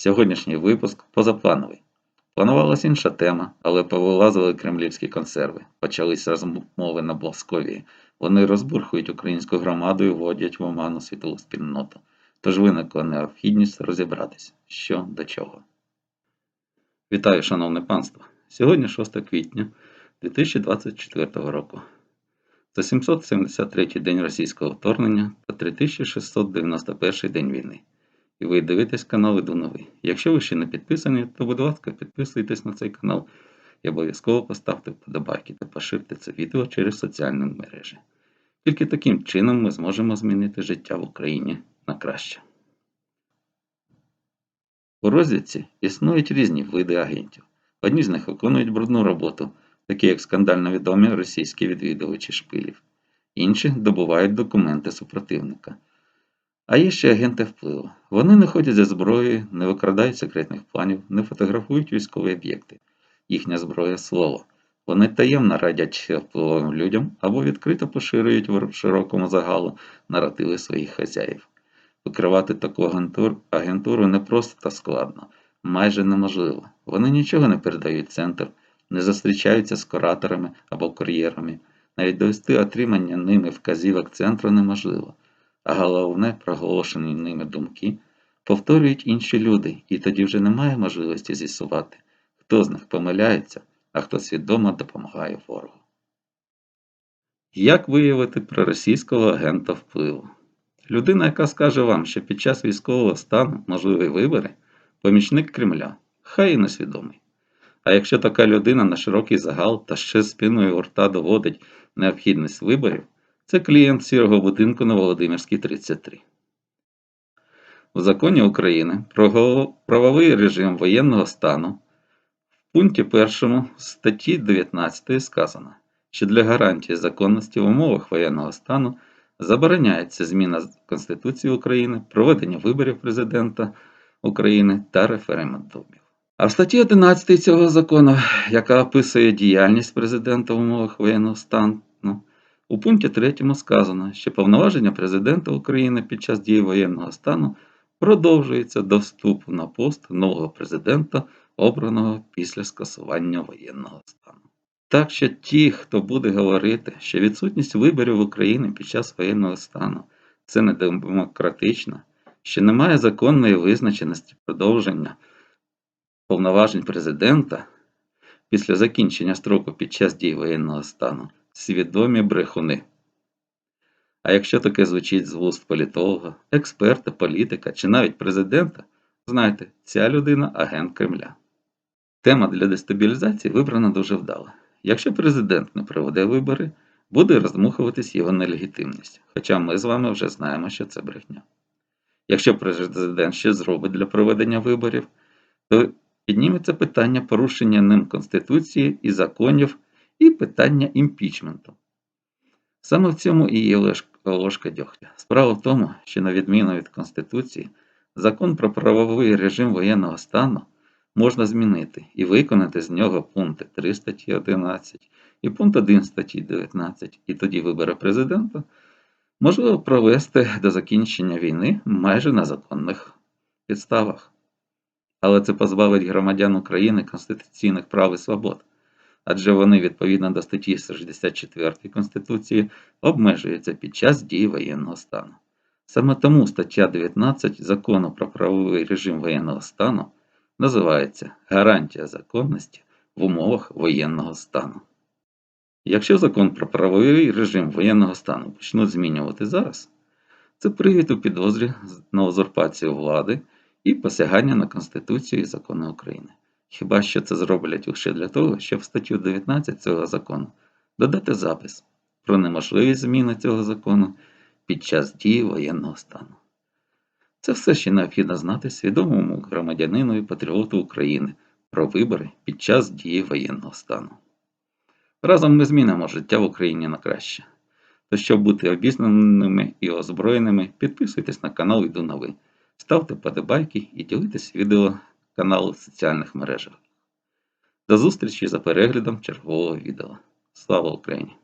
Сьогоднішній випуск позаплановий. Планувалась інша тема, але повилазили кремлівські консерви. Почались розмови на Бласковії. Вони розбурхують українську громаду і вводять в оману світову спільноту. Тож виникла необхідність розібратись, що до чого. Вітаю, шановне панство! Сьогодні 6 квітня 2024 року. Це 773 день російського вторгнення та 3691 день війни. І ви дивитесь канал Іду Новий. Якщо ви ще не підписані, то будь ласка, підписуйтесь на цей канал і обов'язково поставте вподобайки та поширте це відео через соціальні мережі. Тільки таким чином ми зможемо змінити життя в Україні на краще. У розвідці існують різні види агентів. Одні з них виконують брудну роботу, такі як скандально відомі російські відвідувачі шпилів. Інші добувають документи супротивника. А є ще агенти впливу. Вони не ходять за зброєю, не викрадають секретних планів, не фотографують військові об'єкти. Їхня зброя слово. Вони таємно радять впливовим людям або відкрито поширюють в широкому загалу наративи своїх хазяїв. Викривати таку агентур, агентуру не просто та складно, майже неможливо. Вони нічого не передають центр, не зустрічаються з кураторами або кур'єрами. Навіть довести отримання ними вказівок центру неможливо а головне проголошені ними думки повторюють інші люди, і тоді вже немає можливості з'ясувати, хто з них помиляється, а хто свідомо допомагає ворогу. Як виявити проросійського агента впливу? Людина, яка скаже вам, що під час військового стану можливі вибори, помічник Кремля, хай і несвідомий. А якщо така людина на широкий загал та ще спиною у рта доводить необхідність виборів, це клієнт сірого будинку на Володимирській 33. У законі України про правовий режим воєнного стану в пункті 1 статті 19 сказано, що для гарантії законності в умовах воєнного стану забороняється зміна Конституції України, проведення виборів президента України та референдумів. А в статті 11 цього закону, яка описує діяльність президента в умовах воєнного стану, у пункті 3 сказано, що повноваження Президента України під час дії воєнного стану продовжується до вступу на пост нового президента, обраного після скасування воєнного стану. Так що ті, хто буде говорити, що відсутність виборів в Україні під час воєнного стану це не демократично, що немає законної визначеності продовження повноважень президента після закінчення строку під час дії воєнного стану свідомі брехуни. А якщо таке звучить з вуст політолога, експерта, політика чи навіть президента, знайте, ця людина агент Кремля. Тема для дестабілізації вибрана дуже вдало. Якщо президент не проведе вибори, буде роздмухуватись його нелегітимність, хоча ми з вами вже знаємо, що це брехня. Якщо президент ще зробить для проведення виборів, то підніметься питання порушення ним Конституції і законів і питання імпічменту. Саме в цьому і є ложка дьогтя. Справа в тому, що, на відміну від Конституції, закон про правовий режим воєнного стану можна змінити і виконати з нього пункти 3 статті 11 і пункт 1 статті 19, і тоді вибори президента можливо провести до закінчення війни майже на законних підставах. Але це позбавить громадян України конституційних прав і свобод адже вони відповідно до статті 64 Конституції обмежуються під час дії воєнного стану. Саме тому стаття 19 закону про правовий режим воєнного стану називається Гарантія законності в умовах воєнного стану. Якщо закон про правовий режим воєнного стану почнуть змінювати зараз, це привід у підозрі на узурпацію влади і посягання на Конституцію і закони України. Хіба що це зроблять лише для того, щоб в статтю 19 цього закону додати запис про неможливість зміни цього закону під час дії воєнного стану. Це все ще необхідно знати свідомому громадянину і патріоту України про вибори під час дії воєнного стану. Разом ми змінимо життя в Україні на краще. То, щоб бути обізнаними і озброєними, підписуйтесь на канал Іду Новий, ставте подобайки і ділитесь відео каналу в соціальних мережах. До зустрічі за переглядом чергового відео. Слава Україні!